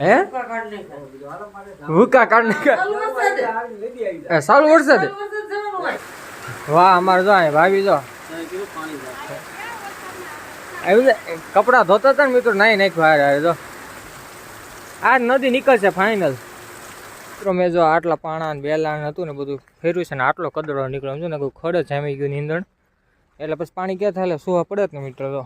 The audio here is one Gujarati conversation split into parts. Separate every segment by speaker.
Speaker 1: હે? હુકા કાઢ નાખ્યા એ, સારું વરસાદ? વાહ અમારે જો અહીં ભાભી જો. આવી જાય કપડા ધોતા હતા ને મિત્રો નાઈ નાખ્યું હારે હારે જો. આ નદી નીકળશે ફાઇનલ મિત્રો મેં જો આટલા પાણા ને બેલા ને હતું ને બધું ફેર્યું છે ને આટલો કદડો નીકળ્યો. સમજો ને કોઈ ખડ જામી ગયું નીંદણ. એટલે પછી પાણી ક્યાં થાય? એટલે સુવા પડે જ ને મિત્રો તો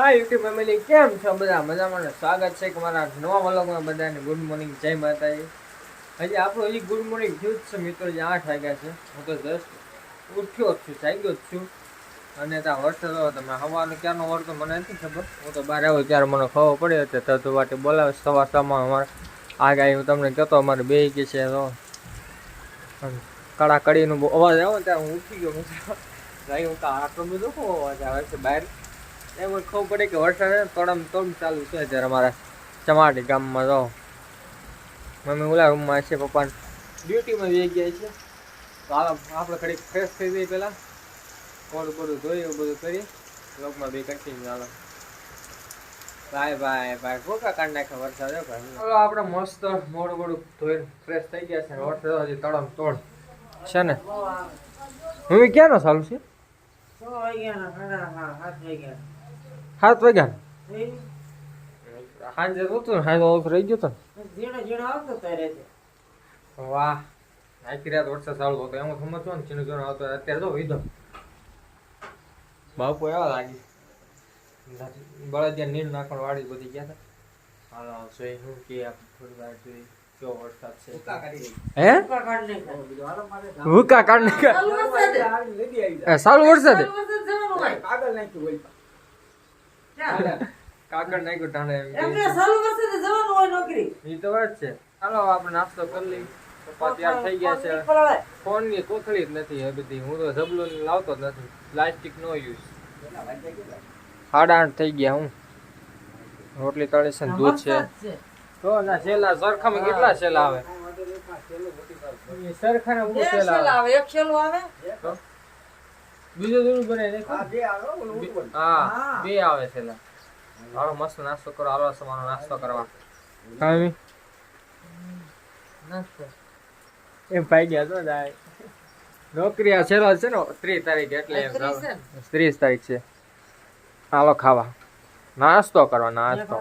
Speaker 1: હા યુટ્યુબ ફેમિલી કેમ છો બધા? મજામાં સ્વાગત છે કે મારા નવા વલોગમાં બધાને. ગુડ મોર્નિંગ જય માતાજી. હજી આપણું હજી ગુડ મોર્નિંગ થયું જ છે મિત્રો. જે આઠ વાગ્યા છે. હું તો જસ્ટ ઉઠ્યો જ છું, જાગ્યો જ છું. અને ત્યાં વરસાદ આવ્યો તમે હવાનો ક્યારનો તો મને નથી ખબર. હું તો બહાર આવ્યો ત્યારે મને ખબર પડે તો તતો વાટે બોલાવે સવાર સવારમાં અમારે. આગાહી હું તમને કહેતો અમારે બે કે છે તો. કડા કડીનો બહુ અવાજ આવે ત્યારે હું ઉઠી ગયો. મિત્રો ભાઈ હું તો આટલો બધો અવાજ આવે છે બહાર? એમ ખબર પડે કે વરસાદ છે તોડમ તોડ ચાલુ છે અત્યારે અમારા ચમાટી ગામમાં તો. મમ્મી ઓલા રૂમમાં છે પપ્પા ડ્યુટીમાં જઈ ગયા છે. તો હાલો આપણે ઘડીક ફ્રેશ થઈ જઈએ પહેલાં. કોડું કોડું ધોઈ એવું બધું કરી લોકમાં બે કન્ટિન્યુ આવે બાય ભાઈ બાય કોકા કાઢ નાખે વરસાદ હે ભાઈ? ચાલો આપણે મસ્ત મોડું મોડું ધોઈ ફ્રેશ થઈ ગયા છે ને વરસાદ હજી તળમ તોડ. છે ને? મમ્મી ક્યાંનો ચાલુ છે? સાત વાગ્યા. સાંજે નહોતું ને હાંજે ઓફ રહી ગયો તો ને. વાહ આખી રાત વરસાદ ચાલુ હતો એમાં સમજતો ને ચીનું જીણો આવતો અત્યારે તો વિધો. બાપુ એવા લાગી. બળદિયા નીર નાખણ વાળી બધી ગયા હતા. હાલો જોઈ હું કે આપ થોડી વાર જોઈ સારું વરસાદ છે. હે? હુકા કાઢ ગોઠાણે એ, સારું નાખ્યું ટાણે એમ કે. ઈ તો વાત છે. ચાલો આપણે નાસ્તો કરી લઈ પપ્પા તૈયાર થઈ ગયા છે. ફોનની કોથળી જ નથી એ બધી. હું તો જબલો લાવતો જ નથી. પ્લાસ્ટિક નો યુઝ. સાડા આઠ થઈ ગયા હું. રોટલી તળી છે ને દૂધ છે. તો ના છેલ્લા સરખામાં કેટલા છેલ્લા આવે? સરખાના બહુ છેલ્લા આવે. તો? બીજું થોડું બને હા બે આવે છેલ્લા હાલો મસ્ત નાસ્તો કરો હાલો સમાનો નાસ્તો કરવા. કામી એમ ભાઈ ગયા તો જાય. નોકરી આ છેલ્લો છે ને ત્રીસ તારીખ એટલે એમ ત્રીસ તારીખ છે. હાલો ખાવા. નાસ્તો કરવા નાસ્તો.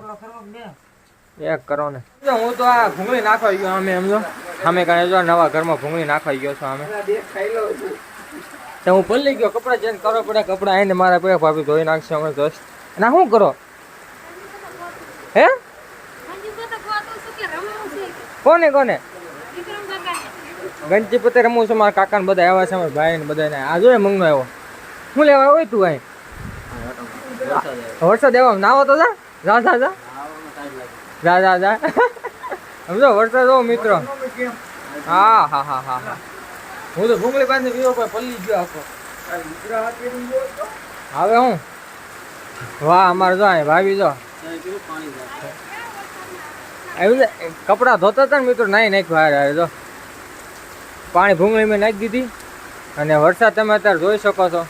Speaker 1: એક કરો ને. હું તો આ ભૂંગળી નાખવા ગયો અમે સમજો? જો અમે કાંઈ જો નવા ઘરમાં ભૂંગળી નાખવા ગયો છો અમે. તો હું ભૂલી ગયો, કપડાં ચેન્જ કરવા પડે કપડાં આવીને મારા પડે ભાભી ધોઈ નાખશે, અમે જસ્ટ ના શું કરો? હે? કોને કોને? ગણપતિ રમવું છે, મારા કાકા ને બધા આવ્યા છે મારા ભાઈ ને બધા આ જોઈએ મંગનો આવ્યો શું લેવા હોય તું અહીં? વરસાદ એવો નાવો તો જા. જા જા જા. જા જા જા. સમજો, વરસાદ હો મિત્રો. હા હા હા હા હા. હું તો ભૂંગળી પાસે વિવો પર પલ્લી ગયો આખો. હવે હું? વાહ અમારે જો અહીં ભાભી જો. આવી કપડાં ધોતા હતા ને મિત્રો નાઈ નાખ્યું હારે હારે જો. પાણી ભૂંગળી મેં નાખી દીધી. અને વરસાદ તમે અત્યારે જોઈ શકો છો.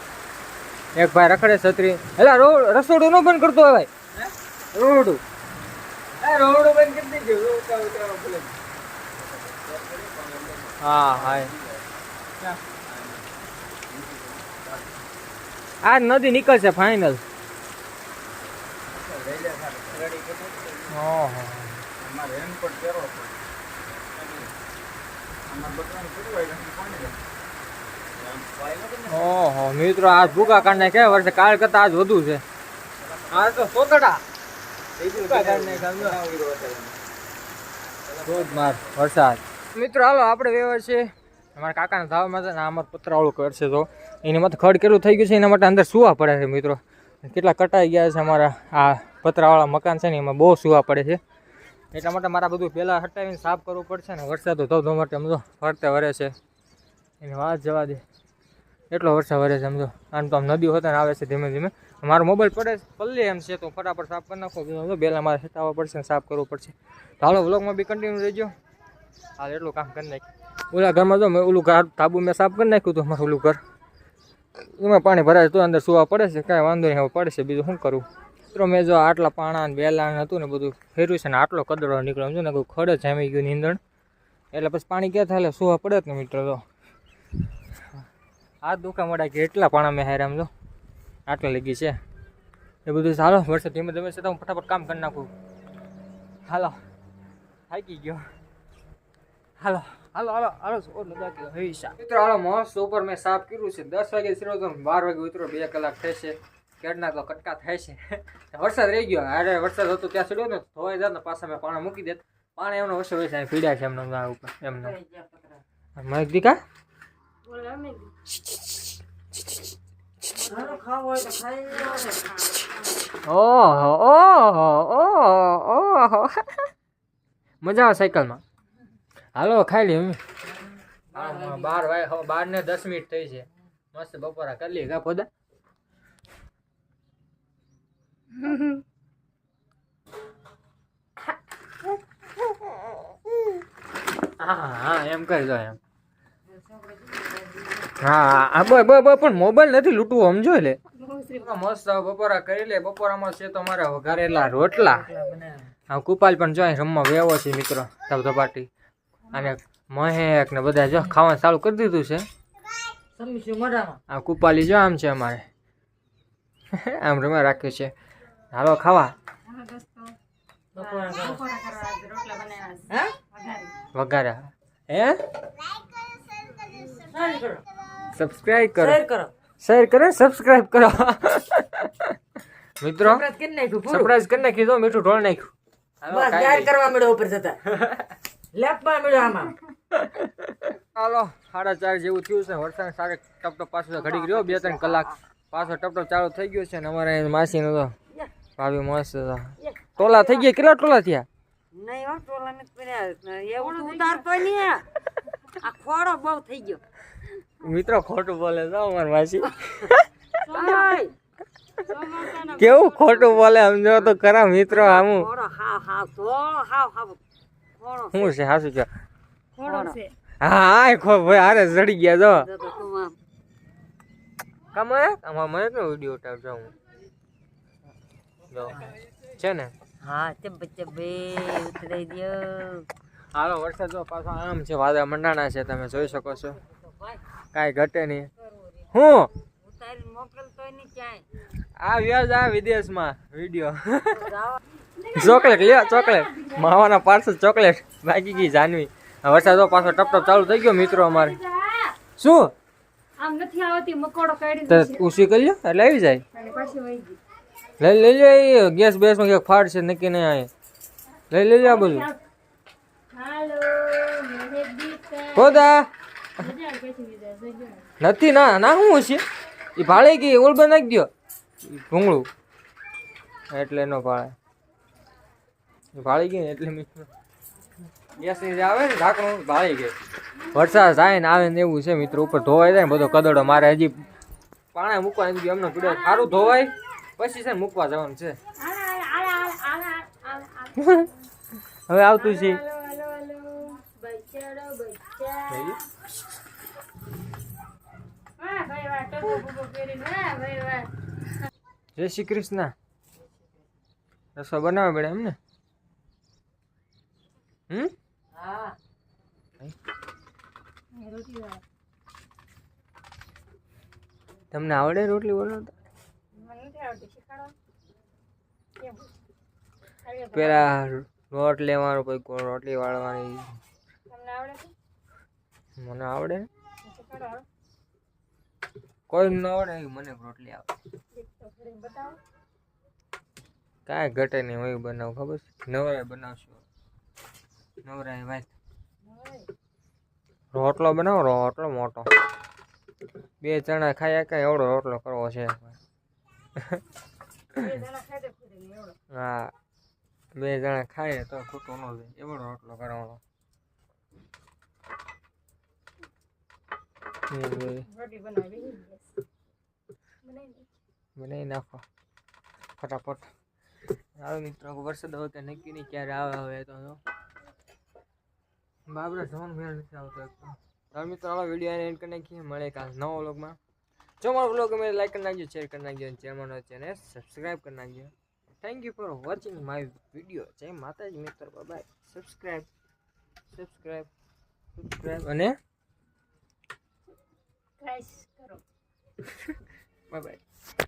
Speaker 1: એક ભાઈ રખડે છત્રી. એટલે રોડ રસોડું નો બંધ કરતો ભાઈ. રોડું. રોડું બંધ કરી દીધું હા હા આ નદી નીકળશે ફાઇનલ ઓહો. ઓહો મિત્રો આજ ભૂકા કાઢ નાખે વર્ષે? કાળ કરતા આજ વધુ છે. આ તો સોતડા વરસાદ. મિત્રો હાલો આપણે વ્યવહાર છે. અમારા કાકાના ધાવા માટે ને અમારું પતરાવાળું ઘર છે તો એની માટે ખડ કેટલું થઈ ગયું છે, એના માટે અંદર સુવા પડે છે મિત્રો. કેટલા કટાઈ ગયા છે અમારા આ પતરાવાળા મકાન છે ને, એમાં બહુ સુવા પડે છે. એટલા માટે મારા બધું પહેલાં હટાવીને સાફ કરવું પડશે ને, વરસાદ ધો ધો માટે સમજો ફરતે વરે છે. એની વાત જવા દે. એટલો વરસાદ વરે છે સમજો આમ તો આમ નદીઓ હતા ને આવે છે ધીમે ધીમે. મારો મોબાઈલ પડે પલ્લે એમ છે તો ફટાફટ સાફ કરી નાખો. સમજો પહેલાં મારે હટાવવા પડશે ને, સાફ કરવું પડશે. તો હાલો વ્લોગમાં બી કન્ટિન્યુ રહેજો. હાલ એટલું કામ કરી નાખ્યું ઓલા ઘરમાં જો મેં ઓલું ઘર ધાબુ મેં સાફ કરી નાખ્યું હતું, અમારું ઓલું ઘર. એમાં પાણી ભરાય તો અંદર સુવા પડે છે, કાંઈ વાંધો નહીં, હવે પડે છે બીજું શું કરું? મિત્રો, મેં જો આટલા પાણા ને બેલા હતું ને બધું ફેર્યું છે ને આટલો કદડો નીકળ્યો છે ને કોઈ ખડ જામી ગયું નીંદણ. એટલે પછી પાણી ક્યાં થાય? સુવા પડે જ ને મિત્રો તો આ દુખા મોડા કે એટલા પાણા મેં હારે આમ જો. આટલા લગી છે. એ બધું ચાલો વરસાદ ધીમે ધીમે છે, તો હું ફટાફટ કામ કરી નાખું. હાલો, થાકી ગયો. હાલો. હાલો હાલો હાલો ઓ નદા કે હૈસા મિત્રો હાલો મોસ ઉપર મેં સાફ કર્યું છે. દસ વાગે શરૂ તો બાર વાગે ઉતરો બે કલાક થશે કેડના તો કટકા થાય છે. વરસાદ રહી ગયો. અરે વરસાદ હતો ત્યાં ચડ્યો ને ધોવાઈ જાય ને પાછા મેં પાણી મૂકી દે પાણી એમનો વસો હોય છે પીડ્યા છે એમનો ગા ઉપર એમનો. મગ દીકા ઓહો ઓહો ઓહો. મજા આવે સાયકલમાં? હાલો ખાઈ લે બાર વાગે હવે બાર ને દસ મિનિટ થઈ છે. મસ્ત બપોરા કરી લઈએ કા પોદા હા હા એમ કરી દો એમ. હા હા બોય બોય બોય પણ મોબાઈલ નથી લૂંટવું સમજો લે મસ્ત બપોરા કરી લે બપોરામાં છે તો મારા વઘારેલા રોટલા. હા કુપાલ પણ જો રમવા વેવો છે મિત્રો ધબધબાટી અને મહેક ને બધા જો ખાવાનું ચાલુ કરી દીધું છે. આ કુપાલી જો આમ છે અમારે. આમ રમે રાખ્યું છે. હાલો ખાવા. વઘારે. હે? સબસ્ક્રાઇબ કરો. શેર કરો. સબસ્ક્રાઇબ કરો મિત્રો સરપ્રાઈઝ કરી નાખી દો મીઠું ઢોળ નાખ્યું.
Speaker 2: કરવા મળ્યો ઉપર જતા. લેપમાં મળ્યો આમાં.
Speaker 1: હાલો સાડા ચાર જેવું થયું છે. વરસાદ સારે ટપ ટપ પાછો ઘડી રહ્યો. બે ત્રણ કલાક પાછો ટપ ટપ ચાલુ થઈ ગયો છે ને અમારે અહીં માસીનો તો ભાભી મસ્ત હતા. ટોલા થઈ ગયા? કેટલા ટોલા થયા?
Speaker 2: નહીં હો ટોલા નથી એવું ઉતારતો નહીં આ ખોડો બહુ થઈ ગયો.
Speaker 1: મિત્રો ખોટું બોલે છે અમારી માસી. કેવું ખોટું બોલે? સમજો તો ખરા મિત્રો આમું.
Speaker 2: હાવ હાવ હાવ હાવ.
Speaker 1: શું છે? હાસુ છે?
Speaker 2: ખોડો
Speaker 1: હા હા ખો ભાઈ હારે ચડી ગયા જો.
Speaker 2: જો
Speaker 1: કમે? આમાં મને તો વીડિયો ઉતારજો હું? જો છે ને?
Speaker 2: હા તે બચ્ચે બે ઉતરી દ્યો.
Speaker 1: હાલો વરસાદ જો પાછો આમ છે વાદળા મંડાણા છે તમે જોઈ શકો છો. કાંઈ ઘટે નહીં. હું?
Speaker 2: ઉતારી ક્યાંય.
Speaker 1: આ વ્યાજ આ વિદેશમાં વીડિયો. ચોકલેટ લ્યો ચોકલેટ. માવાના પાર્સલ ચોકલેટ બાકી ગઈ જાનવી. વરસાદ પાછો ટપ ટપ ચાલુ થઈ ગયો મિત્રો અમારે. શું?
Speaker 3: આમ નથી આવતી મકોડો કાઢી
Speaker 1: ઉસી કરી લ્યો એટલે આવી જાય. લઈ લઈ લે ગેસ બેસમાં ક્યાંક ફાટ છે નક્કી નહીં આય લઈ લઈ લે આ બધું. ખોદા નથી ના ના શું છે એ ભાળે ગઈ ઓલ નાખી દો ભૂંગળું. એટલે નો ભાળે. ભાળી ગઈ ને એટલે મિત્રો ગેસની આવે ને ઢાંકણું ભાળી ગઈ. વરસાદ થાય ને આવે ને એવું છે મિત્રો ઉપર ધોવાય જાય ને બધો કદડો મારે હજી પાણી મૂકવા એમ એમનો પીડો સારું ધોવાય પછી છે ને મૂકવા જવાનું છે. હવે આવતું છે. જય શ્રી કૃષ્ણ. રસો બનાવે પડે એમ ને હમ?
Speaker 2: હા.
Speaker 1: તમને આવડે રોટલી બનાવતા. પેલા રોટ લેવાનો કોઈ રોટલી વાળવાની.
Speaker 3: તમને આવડે છે?
Speaker 1: મને આવડે ને? કોઈ ન આવડે મને રોટલી આવે
Speaker 3: તો થોડીક બતાવો.
Speaker 1: કાંઈ ઘટે નહીં હોય બનાવું ખબર છે? નવરાય બનાવશું. નવરાય ભાઈ રોટલો બનાવો રોટલો મોટો. બે જણા ખાયા કઈ એવડો રોટલો કરવો છે.
Speaker 3: બે જણા ખાઈ દે ખુદ એવડો.
Speaker 1: હા બે જણા ખાઈએ તો ખોટો ન જાય એવડો રોટલો કરવાનો.
Speaker 3: બનાવી
Speaker 1: નાખો. ફટાફટ. હાલો મિત્રો વરસાદ હવે કે નક્કી નહીં ક્યારે આવે હવે તો જો. બાબરા જવાનું મેળ નથી આવતો તો. મિત્રો હાલો વીડિયો એન્ડ કરી નાખીએ. મળે કાલ નવો વ્લોગમાં જો મારો વ્લોગ ગમે લાઈક કરી નાખજો શેર કરી નાખજો અને ચેનલ ચેનલ સબસ્ક્રાઇબ કરી નાખજો. Thank you for watching my video જય માતાજી મિત્રો. બાય સબસ્ક્રાઇબ સબસ્ક્રાઇબ સબસ્ક્રાઇબ અને? Bye bye